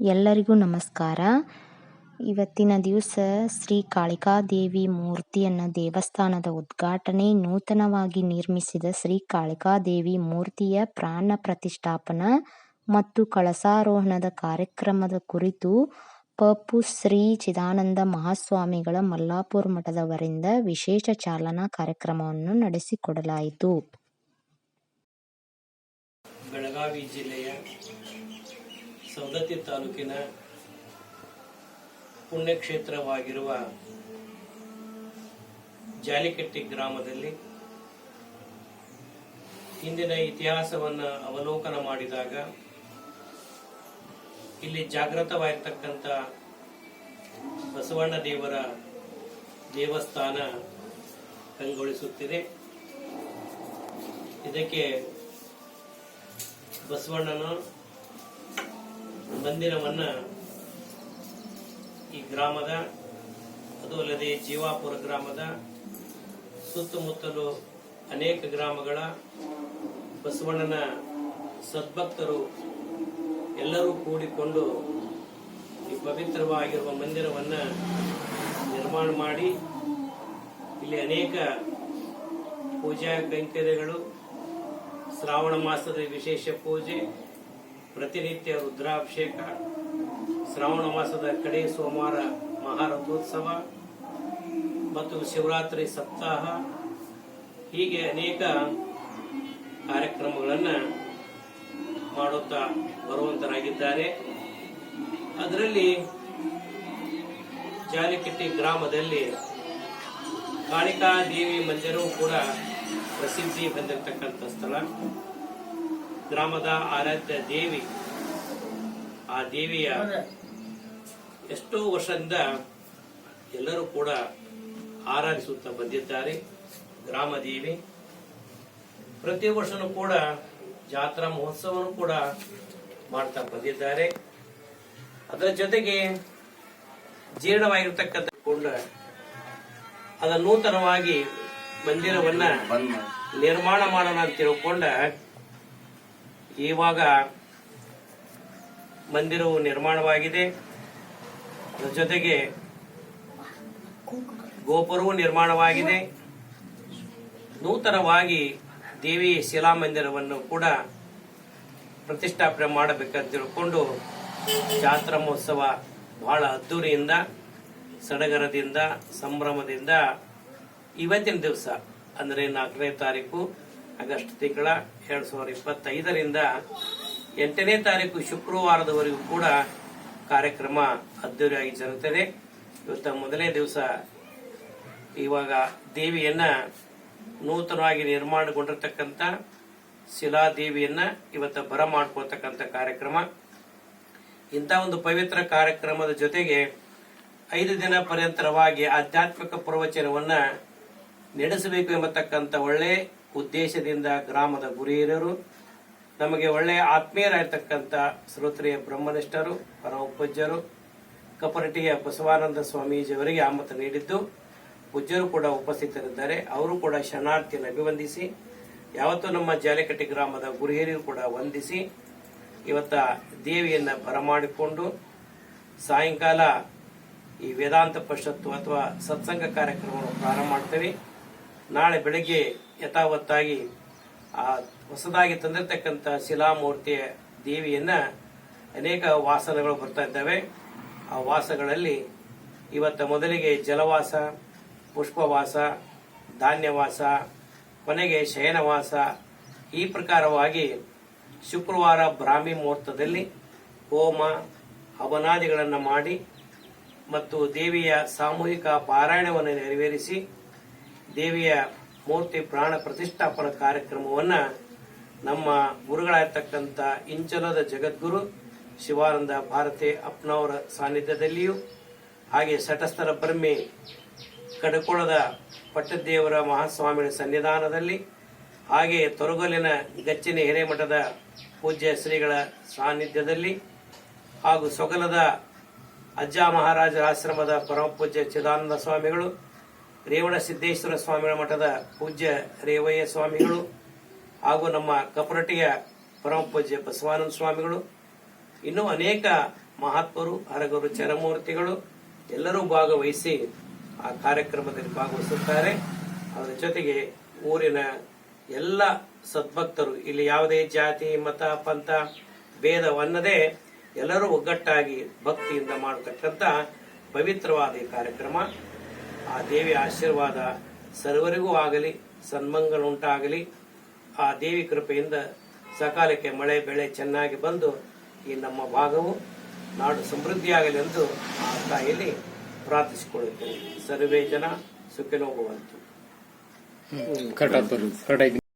ಎಲ್ಲರಿಗೂ ನಮಸ್ಕಾರ. ಇವತ್ತಿನ ದಿವಸ ಶ್ರೀ ಕಾಳಿಕಾದೇವಿ ಮೂರ್ತಿಯನ್ನು ದೇವಸ್ಥಾನದ ಉದ್ಘಾಟನೆ ನೂತನವಾಗಿ ನಿರ್ಮಿಸಿದ ಶ್ರೀ ಕಾಳಿಕಾದೇವಿ ಮೂರ್ತಿಯ ಪ್ರಾಣ ಪ್ರತಿಷ್ಠಾಪನಾ ಮತ್ತು ಕಳಸಾರೋಹಣದ ಕಾರ್ಯಕ್ರಮದ ಕುರಿತು ಪಪು ಶ್ರೀ ಚಿದಾನಂದ ಮಹಾಸ್ವಾಮಿಗಳ ಮಲ್ಲಾಪುರ ಮಠದವರಿಂದ ವಿಶೇಷ ಚಾಲನಾ ಕಾರ್ಯಕ್ರಮವನ್ನು ನಡೆಸಿಕೊಡಲಾಯಿತು. ಬೆಳಗಾವಿ ಜಿಲ್ಲೆಯ ಸವದತ್ತಿ ತಾಲೂಕಿನ ಪುಣ್ಯಕ್ಷೇತ್ರವಾಗಿರುವ ಜಾಲಿಕಟ್ಟಿ ಗ್ರಾಮದಲ್ಲಿ ಹಿಂದಿನ ಇತಿಹಾಸವನ್ನು ಅವಲೋಕನ ಮಾಡಿದಾಗ ಇಲ್ಲಿ ಜಾಗೃತವಾಗಿರ್ತಕ್ಕಂಥ ಬಸವಣ್ಣ ದೇವರ ದೇವಸ್ಥಾನ ಕಂಗೊಳಿಸುತ್ತಿದೆ. ಇದಕ್ಕೆ ಬಸವಣ್ಣನ ಮಂದಿರವನ್ನ ಈ ಗ್ರಾಮದ, ಅದು ಅಲ್ಲದೆ ಜೀವಾಪುರ ಗ್ರಾಮದ ಸುತ್ತಮುತ್ತಲು ಅನೇಕ ಗ್ರಾಮಗಳ ಬಸವಣ್ಣನ ಸದ್ಭಕ್ತರು ಎಲ್ಲರೂ ಕೂಡಿಕೊಂಡು ಈ ಪವಿತ್ರವಾಗಿರುವ ಮಂದಿರವನ್ನ ನಿರ್ಮಾಣ ಮಾಡಿ ಇಲ್ಲಿ ಅನೇಕ ಪೂಜಾ ಕೈಂಕರ್ಯಗಳು, ಶ್ರಾವಣ ಮಾಸದ ವಿಶೇಷ ಪೂಜೆ ಪ್ರತಿನಿತ್ಯ ರುದ್ರಾಭಿಷೇಕ. ಶ್ರಾವಣ ಮಾಸದ ಕಡೆ ಸೋಮವಾರ ಮಹಾರಥೋತ್ಸವ ಮತ್ತು ಶಿವರಾತ್ರಿ ಸಪ್ತಾಹ. ಹೀಗೆ ಅನೇಕ ಕಾರ್ಯಕ್ರಮಗಳನ್ನು ಮಾಡುತ್ತಾ ಬರುವಂತರಾಗಿದ್ದಾರೆ. ಅದರಲ್ಲಿ ಜಾಲಿಕಟ್ಟಿ ಗ್ರಾಮದಲ್ಲಿ ಕಾಳಿಕಾ ದೇವಿ ಮಂದಿರವೂ ಕೂಡ ಪ್ರಸಿದ್ಧಿ ಹೊಂದಿರತಕ್ಕಂಥ ಸ್ಥಳ. ಗ್ರಾಮದ ಆರಾಧ್ಯ ದೇವಿ ಆ ದೇವಿಯ ಎಷ್ಟೋ ವರ್ಷದಿಂದ ಎಲ್ಲರೂ ಕೂಡ ಆರಾಧಿಸುತ್ತಾ ಬಂದಿದ್ದಾರೆ. ಗ್ರಾಮ ದೇವಿ ಪ್ರತಿ ವರ್ಷನೂ ಕೂಡ ಜಾತ್ರಾ ಮಹೋತ್ಸವನು ಕೂಡ ಮಾಡ್ತಾ ಬಂದಿದ್ದಾರೆ. ಅದರ ಜೊತೆಗೆ ಜೀರ್ಣವಾಗಿರ್ತಕ್ಕಂಥ ಕೊಂಡ ಅದ ನೂತನವಾಗಿ ಮಂದಿರವನ್ನ ನಿರ್ಮಾಣ ಮಾಡೋಣ ಅಂತ ತಿಳ್ಕೊಂಡ ಇವಾಗ ಮಂದಿರವು ನಿರ್ಮಾಣವಾಗಿದೆ. ಜೊತೆಗೆ ಗೋಪುರವು ನಿರ್ಮಾಣವಾಗಿದೆ. ನೂತನವಾಗಿ ದೇವಿ ಶಿಲಾ ಮಂದಿರವನ್ನು ಕೂಡ ಪ್ರತಿಷ್ಠಾಪನೆ ಮಾಡಬೇಕಂತ ತಿಳ್ಕೊಂಡು ಜಾತ್ರಾ ಮಹೋತ್ಸವ ಬಹಳ ಅದ್ದೂರಿಯಿಂದ, ಸಡಗರದಿಂದ, ಸಂಭ್ರಮದಿಂದ ಇವತ್ತಿನ ದಿವಸ, ಅಂದರೆ ನಾಲ್ಕನೇ ತಾರೀಕು ಆಗಸ್ಟ್ ತಿಂಗಳ ಎರಡ್ ಸಾವಿರದ ಇಪ್ಪತ್ತೈದರಿಂದ ಎಂಟನೇ ತಾರೀಕು ಶುಕ್ರವಾರದವರೆಗೂ ಕೂಡ ಕಾರ್ಯಕ್ರಮ ಅದ್ದೂರಿಯಾಗಿ ಜರುಗುತ್ತದೆ. ಇವತ್ತ ಮೊದಲನೇ ದಿವಸ ಇವಾಗ ದೇವಿಯನ್ನ ನೂತನವಾಗಿ ನಿರ್ಮಾಣಗೊಂಡಿರ್ತಕ್ಕಂಥ ಶಿಲಾದೇವಿಯನ್ನ ಇವತ್ತ ಬರ ಮಾಡ್ಕೊಳ್ತಕ್ಕಂಥ ಕಾರ್ಯಕ್ರಮ. ಇಂಥ ಒಂದು ಪವಿತ್ರ ಕಾರ್ಯಕ್ರಮದ ಜೊತೆಗೆ ಐದು ದಿನ ಪರ್ಯಂತರವಾಗಿ ಆಧ್ಯಾತ್ಮಿಕ ಪ್ರವಚನವನ್ನ ನಡೆಸಬೇಕು ಎಂಬತಕ್ಕಂಥ ಒಳ್ಳೆ ಉದ್ದೇಶದಿಂದ ಗ್ರಾಮದ ಗುರಿಹಿರಿಯರು ನಮಗೆ ಒಳ್ಳೆಯ ಆತ್ಮೀಯರಾಗಿರ್ತಕ್ಕಂಥ ಶ್ರೋತ್ರಿಯ ಬ್ರಹ್ಮನಿಷ್ಠರು ಪರ ಪೂಜ್ಯರು ಕಪರಟಿಯ ಬಸವಾನಂದ ಸ್ವಾಮೀಜಿಯವರಿಗೆ ಆಮತ ನೀಡಿದ್ದು, ಪೂಜ್ಯರು ಕೂಡ ಉಪಸ್ಥಿತರಿದ್ದಾರೆ. ಅವರು ಕೂಡ ಶರಣಾರ್ಥಿಯನ್ನು ಅಭಿವಂದಿಸಿ ಯಾವತ್ತೂ ನಮ್ಮ ಜಾಲಿಕಟ್ಟಿ ಗ್ರಾಮದ ಗುರುಹಿರಿಯರು ಕೂಡ ವಂದಿಸಿ, ಇವತ್ತ ದೇವಿಯನ್ನು ಬರಮಾಡಿಕೊಂಡು ಸಾಯಂಕಾಲ ಈ ವೇದಾಂತ ಪರಿಷತ್ತು ಅಥವಾ ಸತ್ಸಂಗ ಕಾರ್ಯಕ್ರಮವನ್ನು ಪ್ರಾರಂಭ ಮಾಡ್ತೇವೆ. ನಾಳೆ ಬೆಳಗ್ಗೆ ಯಥಾವತ್ತಾಗಿ ಆ ಹೊಸದಾಗಿ ತಂದಿರತಕ್ಕಂಥ ಶಿಲಾಮೂರ್ತಿಯ ದೇವಿಯನ್ನ ಅನೇಕ ವಾಸನಗಳು ಬರ್ತಾ ಇದ್ದಾವೆ. ಆ ವಾಸಗಳಲ್ಲಿ ಇವತ್ತ ಮೊದಲಿಗೆ ಜಲವಾಸ, ಪುಷ್ಪವಾಸ, ಧಾನ್ಯವಾಸ, ಕೊನೆಗೆ ಶಯನವಾಸ. ಈ ಪ್ರಕಾರವಾಗಿ ಶುಕ್ರವಾರ ಬ್ರಾಹ್ಮಿ ಮುಹೂರ್ತದಲ್ಲಿ ಹೋಮ, ಹವನಾದಿಗಳನ್ನು ಮಾಡಿ ಮತ್ತು ದೇವಿಯ ಸಾಮೂಹಿಕ ಪಾರಾಯಣವನ್ನು ನೆರವೇರಿಸಿ ದೇವಿಯ ಮೂರ್ತಿ ಪ್ರಾಣ ಪ್ರತಿಷ್ಠಾಪನ ಕಾರ್ಯಕ್ರಮವನ್ನ ನಮ್ಮ ಗುರುಗಳಾಗಿರ್ತಕ್ಕಂಥ ಇಂಚಲದ ಜಗದ್ಗುರು ಶಿವಾನಂದ ಭಾರತಿ ಅಪ್ನವರ ಸಾನ್ನಿಧ್ಯದಲ್ಲಿಯೂ ಹಾಗೆ ಸಟಸ್ಥರ ಬ್ರಹ್ಮಿ ಕಡಕೋಳದ ಪಟ್ಟದೇವರ ಮಹಾಸ್ವಾಮಿಗಳ ಸನ್ನಿಧಾನದಲ್ಲಿ ಹಾಗೆ ತೊರಗಲಿನ ಗಚ್ಚಿನ ಹಿರೇಮಠದ ಪೂಜ್ಯ ಶ್ರೀಗಳ ಸಾನ್ನಿಧ್ಯದಲ್ಲಿ ಹಾಗೂ ಸೊಗಲದ ಅಜ್ಜ ಮಹಾರಾಜರ ಆಶ್ರಮದ ಪರಮ ಪೂಜ್ಯ ಚಿದಾನಂದ ಸ್ವಾಮಿಗಳು ರೇವಣ ಸಿದ್ದೇಶ್ವರ ಸ್ವಾಮಿಗಳ ಮಠದ ಪೂಜ್ಯ ರೇವಯ್ಯ ಸ್ವಾಮಿಗಳು ಹಾಗೂ ನಮ್ಮ ಕಪರಟಿಯ ಪರಮ ಪೂಜ್ಯ ಬಸವಾನಂದ ಸ್ವಾಮಿಗಳು, ಇನ್ನೂ ಅನೇಕ ಮಹಾತ್ಮರು, ಹರಗರು ಚರಮೂರ್ತಿಗಳು ಎಲ್ಲರೂ ಭಾಗವಹಿಸಿ ಆ ಕಾರ್ಯಕ್ರಮದಲ್ಲಿ ಭಾಗವಹಿಸುತ್ತಾರೆ. ಅದರ ಜೊತೆಗೆ ಊರಿನ ಎಲ್ಲ ಸದ್ಭಕ್ತರು, ಇಲ್ಲಿ ಯಾವುದೇ ಜಾತಿ, ಮತ, ಪಂಥ, ಭೇದವನ್ನದೇ ಎಲ್ಲರೂ ಒಗ್ಗಟ್ಟಾಗಿ ಭಕ್ತಿಯಿಂದ ಮಾಡತಕ್ಕಂಥ ಪವಿತ್ರವಾದ ಈ ಕಾರ್ಯಕ್ರಮ. ಆ ದೇವಿ ಆಶೀರ್ವಾದ ಸರ್ವರಿಗೂ ಆಗಲಿ ಸನ್ಮಂಗಲ ಉಂಟಾಗಲಿ ಆ ದೇವಿ ಕೃಪೆಯಿಂದ ಸಕಾಲಕ್ಕೆ ಮಳೆ, ಬೆಳೆ ಚೆನ್ನಾಗಿ ಬಂದು ಈ ನಮ್ಮ ಭಾಗವು ನಾಡು ಸಮೃದ್ಧಿಯಾಗಲಿ ಎಂದು ಆ ತಾಯಿಯಲ್ಲಿ ಪ್ರಾರ್ಥಿಸಿಕೊಳ್ಳುತ್ತೇನೆ. ಸರ್ವೇ ಜನ ಸುಖಿನೋಗುವಂತು